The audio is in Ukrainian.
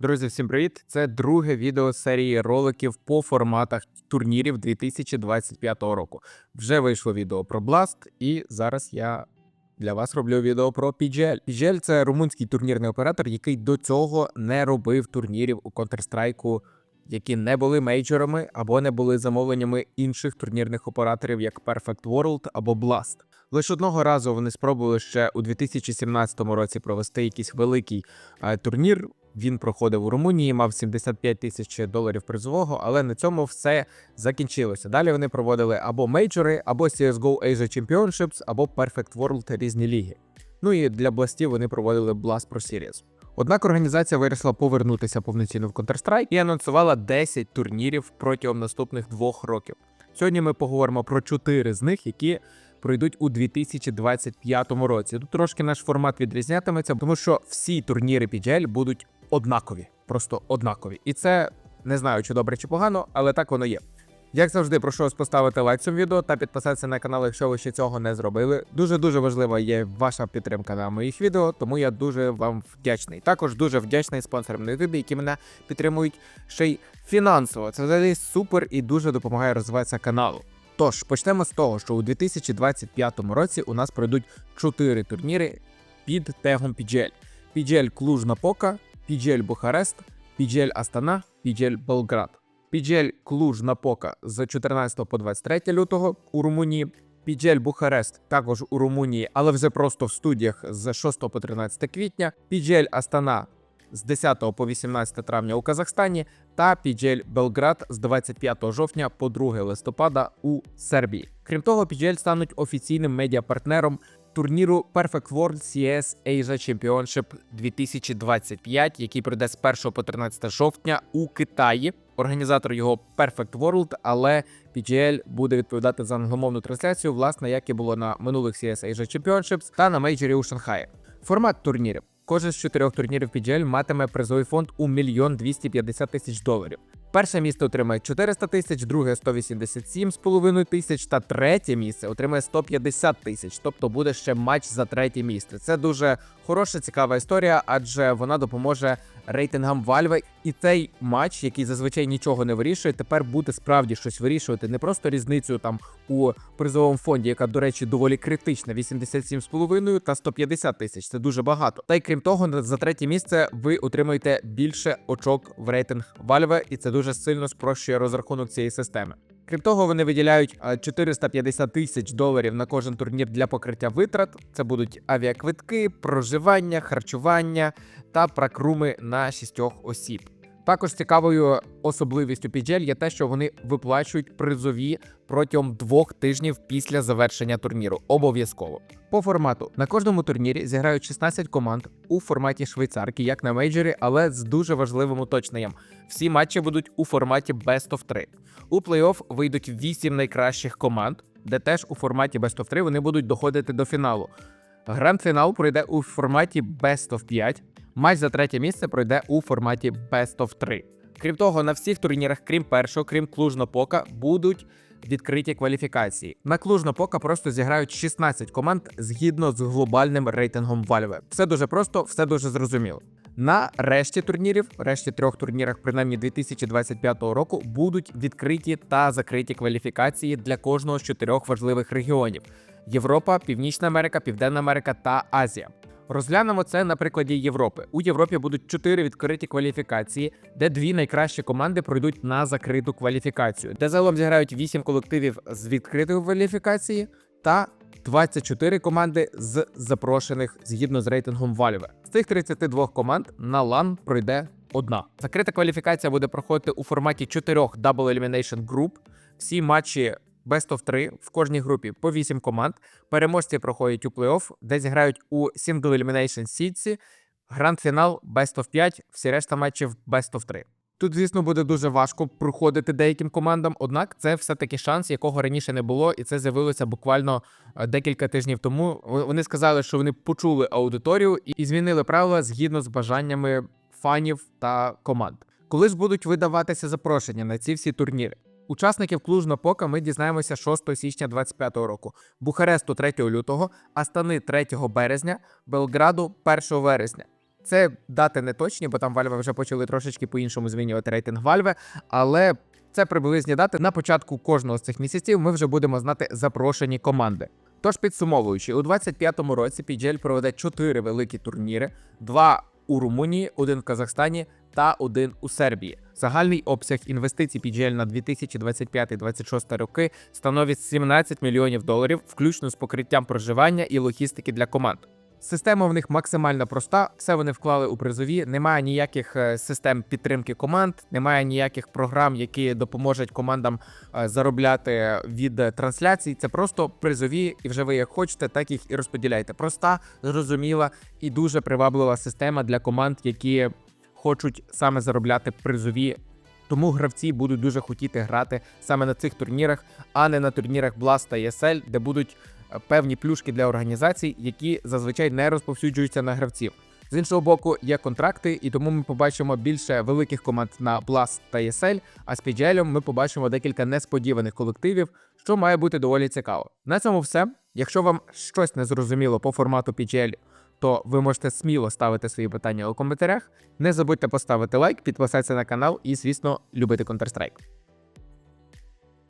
Друзі, всім привіт! Це друге відео серії роликів по форматах турнірів 2025 року. Вже вийшло відео про Blast, і зараз я для вас роблю відео про PGL. PGL – це румунський турнірний оператор, який до цього не робив турнірів у Counter-Strike, які не були мейджорами або не були замовленнями інших турнірних операторів, як Perfect World або Blast. Лише одного разу вони спробували ще у 2017 році провести якийсь великий е, турнір. Він проходив у Румунії, мав 75 тисяч доларів призового, але на цьому все закінчилося. Далі вони проводили або мейджори, або CSGO Asia Championships, або Perfect World різні ліги. Ну і для бластів вони проводили Blast Pro Series. Однак організація вирішила повернутися повноцінно в Counter-Strike і анонсувала 10 турнірів протягом наступних двох років. Сьогодні ми поговоримо про 4 з них, які пройдуть у 2025 році. Тут трошки наш формат відрізнятиметься, тому що всі турніри PGL будуть однакові, просто однакові. І це не знаю, чи добре, чи погано, але так воно є. Як завжди, прошу вас поставити лайк цьому відео та підписатися на канал, якщо ви ще цього не зробили. Дуже дуже важлива є ваша підтримка на моїх відео, тому я дуже вам вдячний. Також дуже вдячний спонсорам на YouTube, які мене підтримують ще й фінансово. Це взагалі супер і дуже допомагає розвиватися каналу. Тож почнемо з того, що у 2025 році у нас пройдуть 4 турніри під тегом PGL. PGL Клуж Напока, PGL Бухарест, PGL Астана, PGL Белград. PGL Клуж Напока з 14 по 23 лютого у Румунії. PGL Бухарест також у Румунії, але вже просто в студіях з 6 по 13 квітня. PGL Астана з 10 по 18 травня у Казахстані та PGL Белград з 25 жовтня по 2 листопада у Сербії. Крім того, PGL стануть офіційним медіапартнером турніру Perfect World CS Asia Championship 2025, який пройде з 1 по 13 жовтня у Китаї. Організатор його Perfect World, але PGL буде відповідати за англомовну трансляцію, власне, як і було на минулих CS Asia Championships та на мейджорі у Шанхаї. Формат турнірів. Кожен з чотирьох турнірів PGL матиме призовий фонд у мільйон 250 тисяч доларів. Перше місце отримає 400 тисяч, друге 187,5 тисяч та третє місце отримає 150 тисяч. Тобто буде ще матч за третє місце. Це дуже хороша, цікава історія, адже вона допоможе рейтингам Valve. І цей матч, який зазвичай нічого не вирішує, тепер буде справді щось вирішувати. Не просто різницю там у призовому фонді, яка, до речі, доволі критична: 87,5 та 150 тисяч. Це дуже багато. Та й крім того, за третє місце ви отримуєте більше очок в рейтинг Valve, і це дуже сильно спрощує розрахунок цієї системи. Крім того, вони виділяють а, 450 тисяч доларів на кожен турнір для покриття витрат. Це будуть авіаквитки, проживання, харчування та пракруми на шістьох осіб. Також цікавою особливістю PGL є те, що вони виплачують призові протягом двох тижнів після завершення турніру. Обов'язково по формату на кожному турнірі зіграють 16 команд у форматі швейцарки, як на мейджорі, але з дуже важливим уточненням. Всі матчі будуть у форматі Best of 3. У плей-офф вийдуть 8 найкращих команд, де теж у форматі Best of 3 вони будуть доходити до фіналу. Гранд-фінал пройде у форматі Best of 5. Матч за третє місце пройде у форматі Best of 3. Крім того, на всіх турнірах, крім першого, крім Клужно-Пока, будуть відкриті кваліфікації. На Клужно-Пока просто зіграють 16 команд згідно з глобальним рейтингом Valve. Все дуже просто, все дуже зрозуміло. На решті турнірів, решті трьох турнірах, принаймні 2025 року, будуть відкриті та закриті кваліфікації для кожного з чотирьох важливих регіонів: Європа, Північна Америка, Південна Америка та Азія. Розглянемо це на прикладі Європи. У Європі будуть чотири відкриті кваліфікації, де дві найкращі команди пройдуть на закриту кваліфікацію, де загалом зіграють 8 колективів з відкритої кваліфікації та 24 команди з запрошених згідно з рейтингом Valve. З цих 32 команд на LAN пройде одна. Закрита кваліфікація буде проходити у форматі чотирьох Double Elimination Group. Всі матчі Best of 3 в кожній групі по 8 команд. Переможці проходять у плей-офф, де зіграють у Single Elimination сітці, гранд-фінал Best of 5, всі решта матчів Best of 3. Тут, звісно, буде дуже важко проходити деяким командам, однак це все-таки шанс, якого раніше не було, і це з'явилося буквально е, декілька тижнів тому. Вони сказали, що вони почули аудиторію і і змінили правила згідно з бажаннями фанів та команд. Коли ж будуть видаватися запрошення на ці всі турніри? Учасників Клужно Пока ми дізнаємося 6 січня 2025 року, Бухаресту 3 лютого, Астани 3 березня, Белграду 1 вересня. Це дати не точні, бо там Valve вже почали трошечки по-іншому змінювати рейтинг Valve, але це приблизні дати. На початку кожного з цих місяців ми вже будемо знати запрошені команди. Тож підсумовуючи, у 25-му році PGL проведе чотири великі турніри: два у Румунії, один в Казахстані та один у Сербії. Загальний обсяг інвестицій PGL на 2025-2026 роки становить 17 мільйонів доларів, включно з покриттям проживання і логістики для команд. Система в них максимально проста. Все вони вклали у призові. Немає ніяких е, систем підтримки команд, немає ніяких програм, які допоможуть командам е, заробляти від трансляцій. Це просто призові, і вже ви як хочете, так їх і розподіляйте. Проста, зрозуміла і дуже приваблива система для команд, які хочуть саме заробляти призові. Тому гравці будуть дуже хотіти грати саме на цих турнірах, а не на турнірах Blast та ESL, де будуть е, певні плюшки для організацій, які зазвичай не розповсюджуються на гравців. З іншого боку, є контракти, і тому ми побачимо більше великих команд на Blast та ESL, а з PGL ми побачимо декілька несподіваних колективів, що має бути доволі цікаво. На цьому все. Якщо вам щось не зрозуміло по формату PGL, то ви можете сміло ставити свої питання у коментарях. Не забудьте поставити лайк, підписатися на канал і, звісно, любити Counter-Strike.